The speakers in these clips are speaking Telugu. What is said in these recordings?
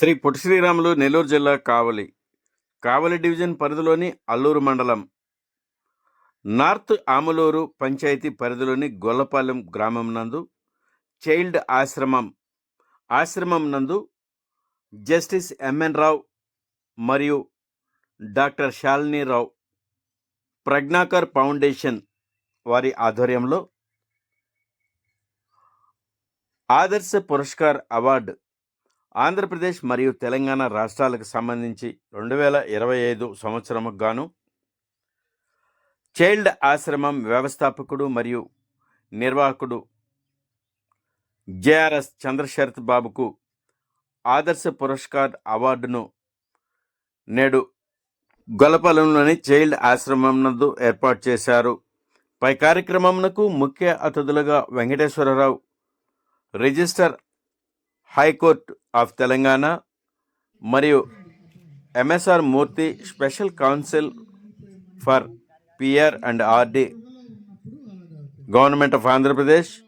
శ్రీ పొట్టి శ్రీరాములు నెల్లూరు జిల్లా కావలి కావలి డివిజన్ పరిధిలోని అల్లూరు మండలం. నార్త్ ఆములూరు పంచాయతీ పరిధిలోని గొల్లపాలెం గ్రామం నందు చైల్డ్ ఆశ్రమం ఆశ్రమం నందు జస్టిస్ ఎంఎన్ రావు మరియు డాక్టర్ శాలిని రావు ప్రజ్ఞాకర్ ఫౌండేషన్ వారి ఆధ్వర్యంలో ఆదర్శ పురస్కార్ అవార్డు ఆంధ్రప్రదేశ్ మరియు తెలంగాణ రాష్ట్రాలకు సంబంధించి రెండు వేల ఇరవై ఐదు సంవత్సరముకు గాను చైల్డ్ ఆశ్రమం వ్యవస్థాపకుడు మరియు నిర్వాహకుడు జేఆర్ఎస్ చంద్రశరత్ బాబుకు ఆదర్శ పురస్కార్ అవార్డును నేడు గొలపలంలోని చైల్డ్ ఆశ్రమం నందు ఏర్పాటు చేశారు. పై కార్యక్రమంకు ముఖ్య అతిథులుగా Venkateswara Rao registrar high court of Telangana మరియు MSR Murthy special council for PR and RD government of Andhra Pradesh.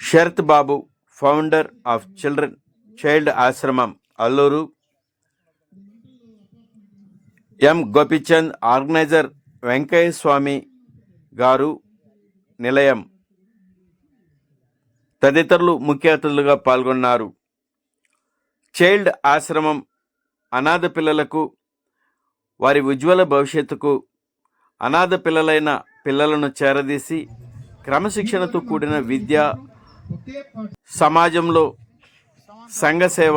Sarath Babu founder of children child ఆశ్రమం అల్లూరు. ఎం. గోపిచంద్ ఆర్గనైజర్ వెంకయ్య స్వామి గారు నిలయం. తదితరులు ముఖ్య అతిథులుగా పాల్గొన్నారు. చైల్డ్ ఆశ్రమం అనాథ పిల్లలకు వారి ఉజ్వల భవిష్యత్తుకు అనాథ పిల్లలైన పిల్లలను చేరదీసి క్రమశిక్షణతో కూడిన విద్య సమాజంలో సంఘ సేవ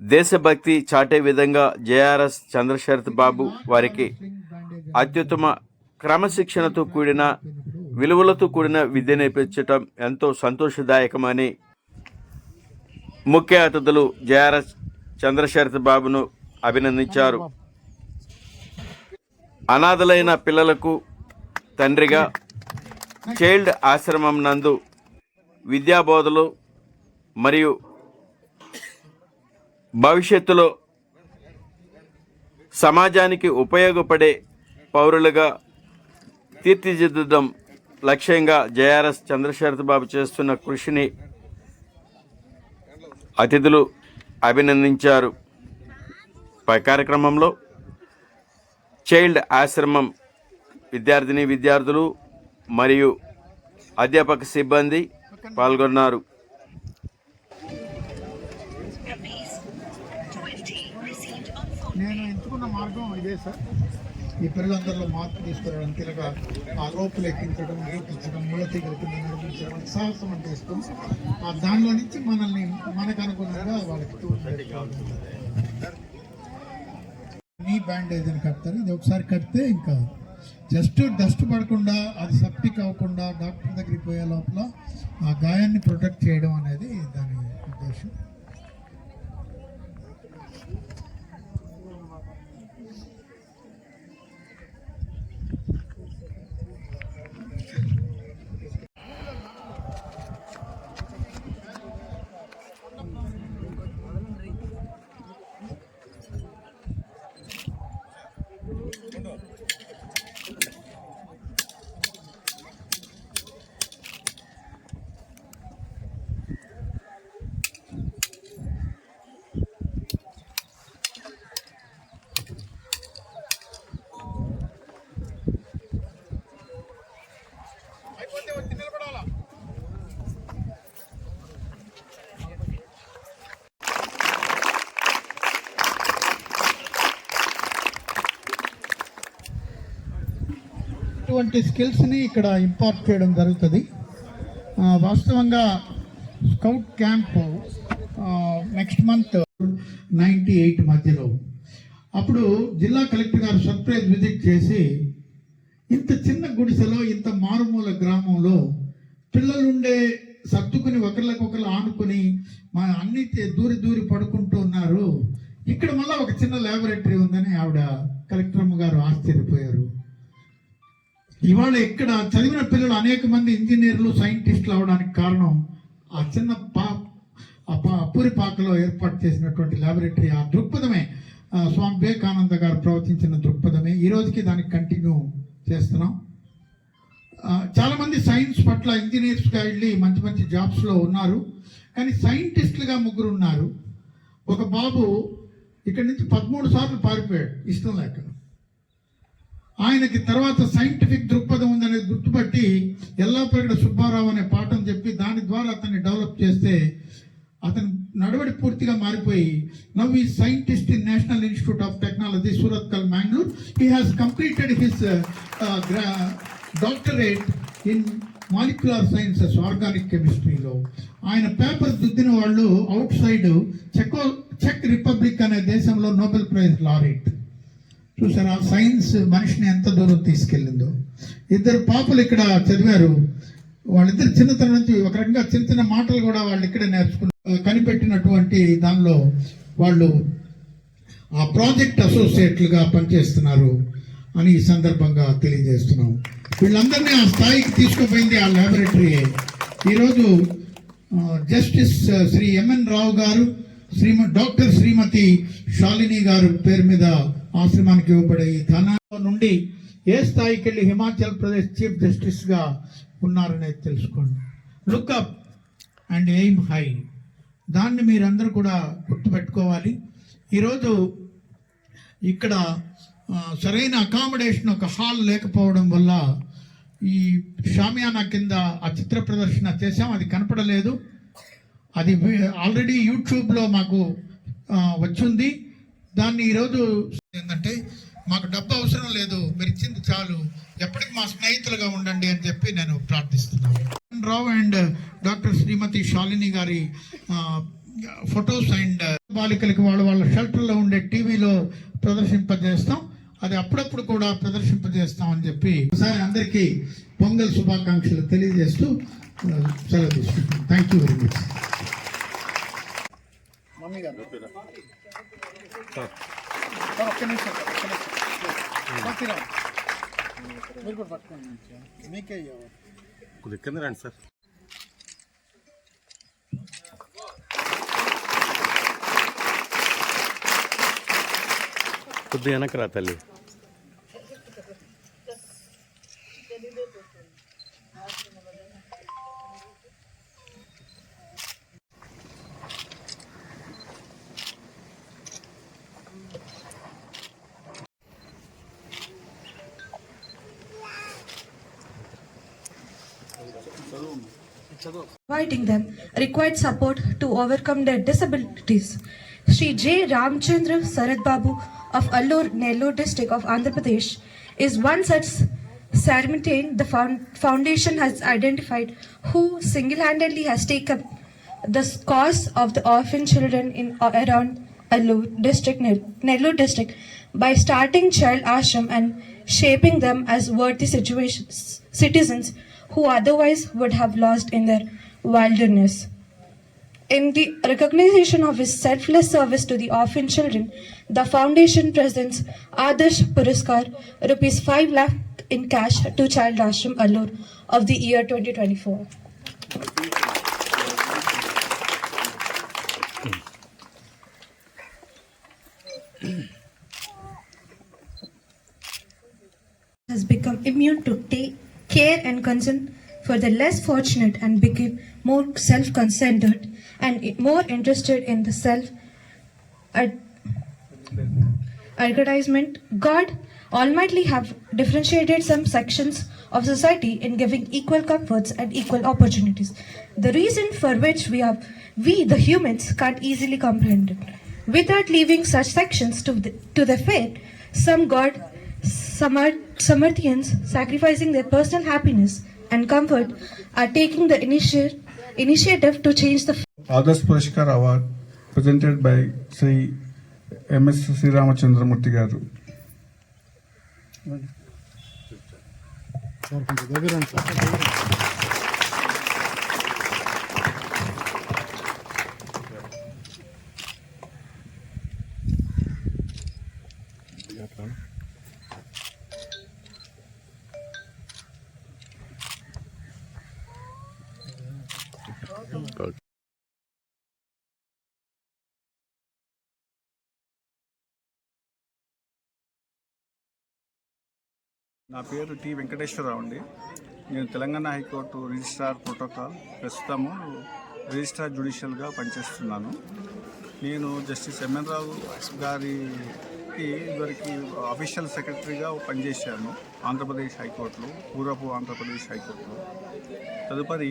దేశభక్తి చాటే విధంగా జేఆర్ఎస్ చంద్రశరత్ బాబు వారికి అత్యుత్తమ క్రమశిక్షణతో కూడిన విలువలతో కూడిన విద్య నేర్పించటం ఎంతో సంతోషదాయకమని ముఖ్య అతిథులు జేఆర్ఎస్ చంద్రశరత్ బాబును అభినందించారు. అనాథలైన పిల్లలకు తండ్రిగా చైల్డ్ ఆశ్రమం నందు విద్యాబోధలు మరియు భవిష్యత్తులో సమాజానికి ఉపయోగపడే పౌరులుగా తీర్చిదిద్దడం లక్ష్యంగా జేఆర్ఎస్ చంద్రశరత్ బాబు చేస్తున్న కృషిని అతిథులు అభినందించారు. పై కార్యక్రమంలో చైల్డ్ ఆశ్రమం విద్యార్థిని విద్యార్థులు మరియు అధ్యాపక సిబ్బంది పాల్గొన్నారు. నేను ఎంచుకున్న మార్గం ఇదే సార్. ఈ పిల్లలందరిలో మార్పు తీసుకురావడానికి ఇలాగ ఆ లోపల ఎక్కించడం చూపించడం ముళ్ళ కింద సాహసం అంటే ఇష్టం ఆ దానిలో నుంచి మనల్ని మనకు అనుగుణంగా వాళ్ళకి నీ బ్యాండేజ్ అని కడతారు? ఇది ఒకసారి కడితే ఇంకా జస్ట్ డస్ట్ పడకుండా అది సెప్టిక్ అవ్వకుండా డాక్టర్ దగ్గరికి పోయే లోపల ఆ గాయాన్ని ప్రొటెక్ట్ చేయడం అనేది దాని ఉద్దేశం అటువంటి స్కిల్స్ని ఇక్కడ ఇంపార్ట్ చేయడం జరుగుతుంది. వాస్తవంగా scout camp next month ninety eight మధ్యలో. అప్పుడు జిల్లా కలెక్టర్ గారు సర్ప్రైజ్ విజిట్ చేసి ఇంత చిన్న గుడిసెలో ఇంత మారుమూల గ్రామంలో పిల్లలుండే సర్దుకుని ఒకరికొకరు ఆనుకుని మా అన్ని దూరి దూరి పడుకుంటూ ఉన్నారు. ఇక్కడ మళ్ళీ ఒక చిన్న ల్యాబొరేటరీ ఉందని ఆవిడ కలెక్టర్ అమ్మగారు ఆశ్చర్యపోయారు. ఇవాళ ఇక్కడ చదివిన పిల్లలు అనేక మంది ఇంజనీర్లు సైంటిస్టులు అవడానికి కారణం ఆ చిన్న పా ఆ పా ఏర్పాటు చేసినటువంటి ల్యాబొరేటరీ ఆ దృక్పథమే. స్వామి వివేకానంద గారు ప్రవచించిన దృక్పథమే. ఈ రోజుకి దానికి కంటిన్యూ చేస్తున్నాం. చాలామంది సైన్స్ పట్ల ఇంజనీర్స్గా వెళ్ళి మంచి మంచి జాబ్స్లో ఉన్నారు. కానీ సైంటిస్టులుగా ముగ్గురు ఉన్నారు ఒక బాబు ఇక్కడి నుంచి పదమూడు సార్లు పారిపోయాడు. ఇష్టం లేక. ఆయనకి తర్వాత సైంటిఫిక్ దృక్పథం ఉందనేది గుర్తుపట్టి ఎల్లాపరగడ సుబ్బారావు అనే పాఠం చెప్పి దాని ద్వారా అతన్ని డెవలప్ చేస్తే అతని నడవడి పూర్తిగా మారిపోయి నవ్ ఈ scientist in National Institute of Technology Surathkal Mangalore he has completed his doctorate in molecular sciences organic కెమిస్ట్రీలో ఆయన పేపర్ దిద్దిన వాళ్ళు అవుట్ సైడ్ చెకో చెక్ రిపబ్లిక్ అనే దేశంలో నోబెల్ ప్రైజ్ లారెట్ చూసారా? సైన్స్ మనిషిని ఎంత దూరం తీసుకెళ్ళిందో. ఇద్దరు పాపలు ఇక్కడ చదివారు. వాళ్ళిద్దరు చిన్నతనం నుంచి ఒక రకంగా చిన్న చిన్న మాటలు కూడా వాళ్ళు ఇక్కడే నేర్చుకున్నారు కనిపెట్టినటువంటి దానిలో వాళ్ళు ఆ ప్రాజెక్ట్ అసోసియేట్లుగా పనిచేస్తున్నారు అని ఈ సందర్భంగా తెలియజేస్తున్నాం. వీళ్ళందరినీ ఆ స్థాయికి తీసుకుపోయింది ఆ ల్యాబొరేటరీ ఈరోజు జస్టిస్ శ్రీ ఎంఎన్ రావు గారు శ్రీమ డాక్టర్ శ్రీమతి శాలిని గారు పేరు మీద ఆశ్రమానికి ఇవ్వబడే ఈ నుండి ఏ స్థాయికి వెళ్ళి హిమాచల్ ప్రదేశ్ చీఫ్ జస్టిస్గా ఉన్నారనేది తెలుసుకోండి. Look up and aim high. దాన్ని మీరందరూ కూడా గుర్తుపెట్టుకోవాలి. ఈరోజు ఇక్కడ సరైన అకామిడేషన్ ఒక హాల్ లేకపోవడం వల్ల ఈ షామియానా కింద ఆ చిత్ర ప్రదర్శన చేసాం అది కనపడలేదు. అది ఆల్రెడీ యూట్యూబ్లో మాకు వచ్చింది. దాన్ని ఈరోజు ఏంటంటే మాకు డబ్బు అవసరం లేదు మీరు ఇచ్చింది చాలు ఎప్పటికి మా స్నేహితులుగా ఉండండి అని చెప్పి నేను ప్రార్థిస్తున్నాను. రావు అండ్ డాక్టర్ శ్రీమతి శాలిని గారి ఫొటోస్ అండ్ బాలికలకి వాళ్ళ వాళ్ళ షెల్టర్లో ఉండే టీవీలో ప్రదర్శింపజేస్తాం. అది అప్పుడప్పుడు కూడా ప్రదర్శింపజేస్తాం అని చెప్పి ఒకసారి అందరికీ పొంగల్ శుభాకాంక్షలు తెలియజేస్తూ సెలవు తీసుకుంటాం thank you very much mummy గారు. సార్ ఒక్క నిమిషం సార్ ఒక్క నిమిషం. పట్టురా. మీరు కూడా పట్టుకోండి మీకే కొద్దిగా కింద రండి సార్. కొద్దిగా వెనకరా రా తల్లి. Providing them required support to overcome their disabilities. Sri J. Ramchandra Sarad Babu of Allur, Nellore district of Andhra Pradesh is one such ceremony the foundation has identified who single-handedly has taken the cause of the orphan children in around Allur district, Nellore district by starting child ashram and shaping them as worthy situations, citizens who otherwise would have lost in their wilderness. In the recognition of his selfless service to the orphan children, the foundation presents Adarsh Puraskar, rupees 5 lakh in cash to Child Ashram Allur of the year 2024. has become immune to care and concern for the less fortunate and became more self-concerned and more interested in the self ad- advertisement. God almighty have differentiated some sections of society in giving equal comforts and equal opportunities. The reason for which we have we the humans can't easily comprehend it. Without leaving such sections to the, to their fate some god Samarthians sacrificing their personal happiness and comfort are taking the initi- initiative to change the Others Purashkar Award presented by Sri M.S. Sri Ramachandramurti garu. Sir కొంచెం దగ్గర రండి సార్ నా పేరు టి వెంకటేశ్వరరావు అండి. నేను Telangana high court registrar protocol ప్రస్తుతము రిజిస్ట్రార్ జ్యుడిషియల్గా పనిచేస్తున్నాను. నేను జస్టిస్ ఎంఎన్ రావు గారికి ఇదివరకు అఫీషియల్ సెక్రటరీగా పనిచేశాను ఆంధ్రప్రదేశ్ హైకోర్టులో పూర్వపు ఆంధ్రప్రదేశ్ హైకోర్టులో. తదుపరి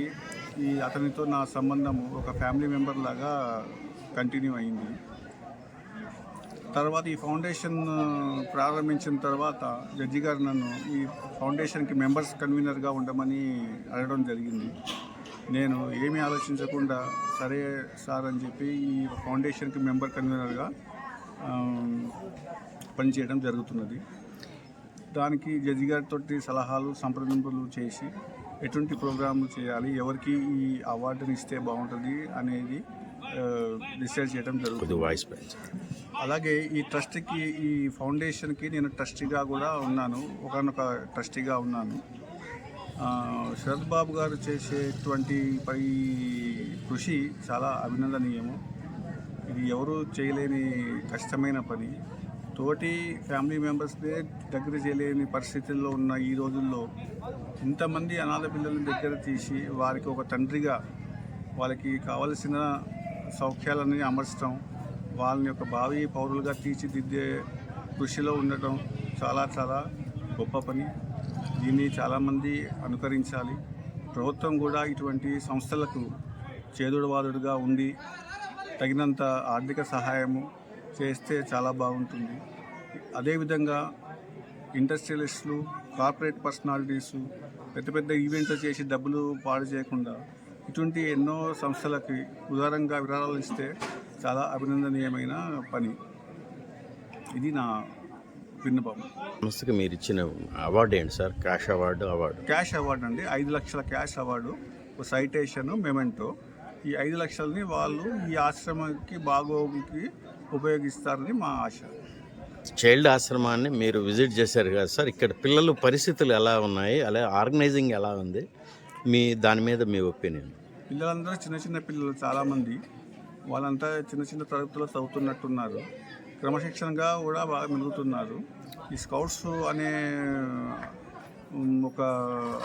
ఈ అతనితో నా సంబంధము ఒక ఫ్యామిలీ మెంబర్ లాగా కంటిన్యూ అయింది. తర్వాత ఈ ఫౌండేషన్ ప్రారంభించిన తర్వాత జడ్జి గారు నన్ను ఈ ఫౌండేషన్కి మెంబర్స్ కన్వీనర్గా ఉండమని అడగడం జరిగింది. నేను ఏమీ ఆలోచించకుండా సరే సార్ అని చెప్పి ఈ ఫౌండేషన్కి మెంబర్ కన్వీనర్గా పనిచేయడం జరుగుతున్నది. దానికి జడ్జి గారితో సలహాలు సంప్రదింపులు చేసి ఎటువంటి ప్రోగ్రాంలు చేయాలి ఎవరికి ఈ అవార్డుని ఇస్తే బాగుంటుంది అనేది డిసైడ్ చేయడం జరుగుతుంది. అలాగే ఈ ట్రస్ట్కి ఈ ఫౌండేషన్కి నేను ట్రస్టీగా కూడా ఉన్నాను. ఒకనొక ట్రస్టీగా ఉన్నాను. శరత్ బాబు గారు చేసేటువంటి పై కృషి చాలా అభినందనీయము. ఇది ఎవరు చేయలేని కష్టమైన పని. తోటి ఫ్యామిలీ మెంబర్స్నే దగ్గర చేయలేని పరిస్థితుల్లో ఉన్న ఈ రోజుల్లో ఇంతమంది అనాథ పిల్లల్ని దగ్గర తీసి వారికి ఒక తండ్రిగా వాళ్ళకి కావలసిన సౌఖ్యాలని అమర్చడం వాళ్ళని యొక్క భావి పౌరులుగా తీర్చిదిద్దే కృషిలో ఉండటం చాలా చాలా గొప్ప పని. దీన్ని చాలామంది అనుకరించాలి. ప్రభుత్వం కూడా ఇటువంటి సంస్థలకు చేదుడువాదుడుగా ఉండి తగినంత ఆర్థిక సహాయము చేస్తే చాలా బాగుంటుంది. అదేవిధంగా ఇండస్ట్రియలిస్టులు కార్పొరేట్ పర్సనాలిటీసు పెద్ద పెద్ద ఈవెంట్లు చేసి డబ్బులు పాడు చేయకుండా ఇటువంటి ఎన్నో సంస్థలకి ఉదారంగా విరాళాలు ఇస్తే చాలా అభినందనీయమైన పని. ఇది నా విన్నపం. సంస్థకి మీరు ఇచ్చిన అవార్డు ఏంటి sir? Cash award award. Cash award అండి. ఐదు లక్షల క్యాష్ అవార్డు ఒక సైటేషన్ మెమెంటో. ఈ ఐదు లక్షలని వాళ్ళు ఈ ఆశ్రమంకి బాగోగుకి ఉపయోగిస్తారని మా ఆశ. చైల్డ్ ఆశ్రమాన్ని మీరు విజిట్ చేశారు కదా సార్. ఇక్కడ పిల్లలు పరిస్థితులు ఎలా ఉన్నాయి? అలాగే ఆర్గనైజింగ్ ఎలా ఉంది? మీ దాని మీద మీ ఒపీనియన్? పిల్లలందరూ చిన్న చిన్న పిల్లలు చాలామంది. వాళ్ళంతా చిన్న చిన్న తరగతులు చదువుతున్నట్టున్నారు. క్రమశిక్షణగా కూడా బాగా మెలుగుతున్నారు ఈ స్కౌట్స్ అనే ఒక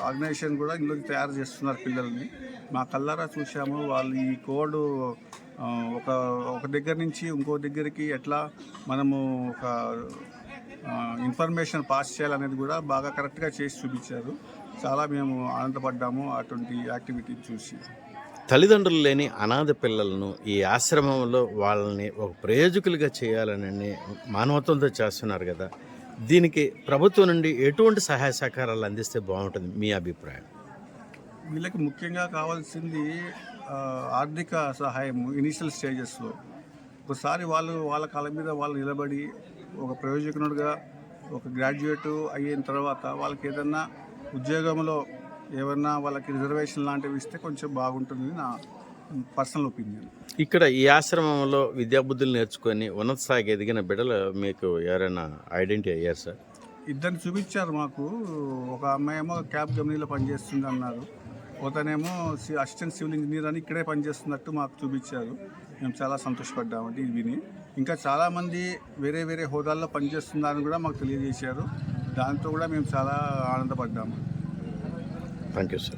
ఆర్గనైజేషన్ కూడా ఇందులోకి తయారు చేస్తున్నారు పిల్లల్ని. మా కల్లారా చూసాము వాళ్ళు ఈ కోడ్ ఒక ఒక దగ్గర నుంచి ఇంకో దగ్గరికి ఎట్లా మనము ఒక ఇన్ఫర్మేషన్ పాస్ చేయాలనేది కూడా బాగా కరెక్ట్గా చేసి చూపించారు. చాలా మేము ఆనందపడ్డాము అటువంటి యాక్టివిటీ చూసి. తల్లిదండ్రులు లేని అనాథ పిల్లలను ఈ ఆశ్రమంలో వాళ్ళని ఒక ప్రయోజకులుగా చేయాలని మానవత్వంతో చేస్తున్నారు కదా. దీనికి ప్రభుత్వం నుండి ఎటువంటి సహాయ సహకారాలు అందిస్తే బాగుంటుంది? మీ అభిప్రాయం? వీళ్ళకి ముఖ్యంగా కావాల్సింది ఆర్థిక సహాయం ఇనీషియల్ స్టేజెస్లో. ఒకసారి వాళ్ళు వాళ్ళ కాళ్ళ మీద వాళ్ళు నిలబడి ఒక ప్రయోజకునుడుగా ఒక గ్రాడ్యుయేట్ అయిన తర్వాత వాళ్ళకి ఏదన్నా ఉద్యోగంలో ఏమన్నా వాళ్ళకి రిజర్వేషన్ లాంటివి ఇస్తే కొంచెం బాగుంటుంది నా పర్సనల్ ఒపీనియన్. ఇక్కడ ఈ ఆశ్రమంలో విద్యాబుద్ధులు నేర్చుకొని ఉన్నత స్థాయికి ఎదిగిన బిడ్డలు మీకు ఎవరైనా ఐడెంటిటీ అయ్యారు సార్? ఇద్దరిని చూపించారు మాకు. ఒక అమ్మాయి ఏమో క్యాబ్ కంపెనీలో పనిచేస్తుంది అన్నారు. ఒకతనేమో సి- అసిస్టెంట్ సివిల్ ఇంజనీర్ అని ఇక్కడే పనిచేస్తున్నట్టు మాకు చూపించారు. మేము చాలా సంతోషపడ్డామండి ఇది విని. ఇంకా చాలామంది వేరే వేరే హోదాల్లో పనిచేస్తున్నారని కూడా మాకు తెలియజేశారు. దాంతో కూడా మేము చాలా ఆనందపడ్డాము. Thank you sir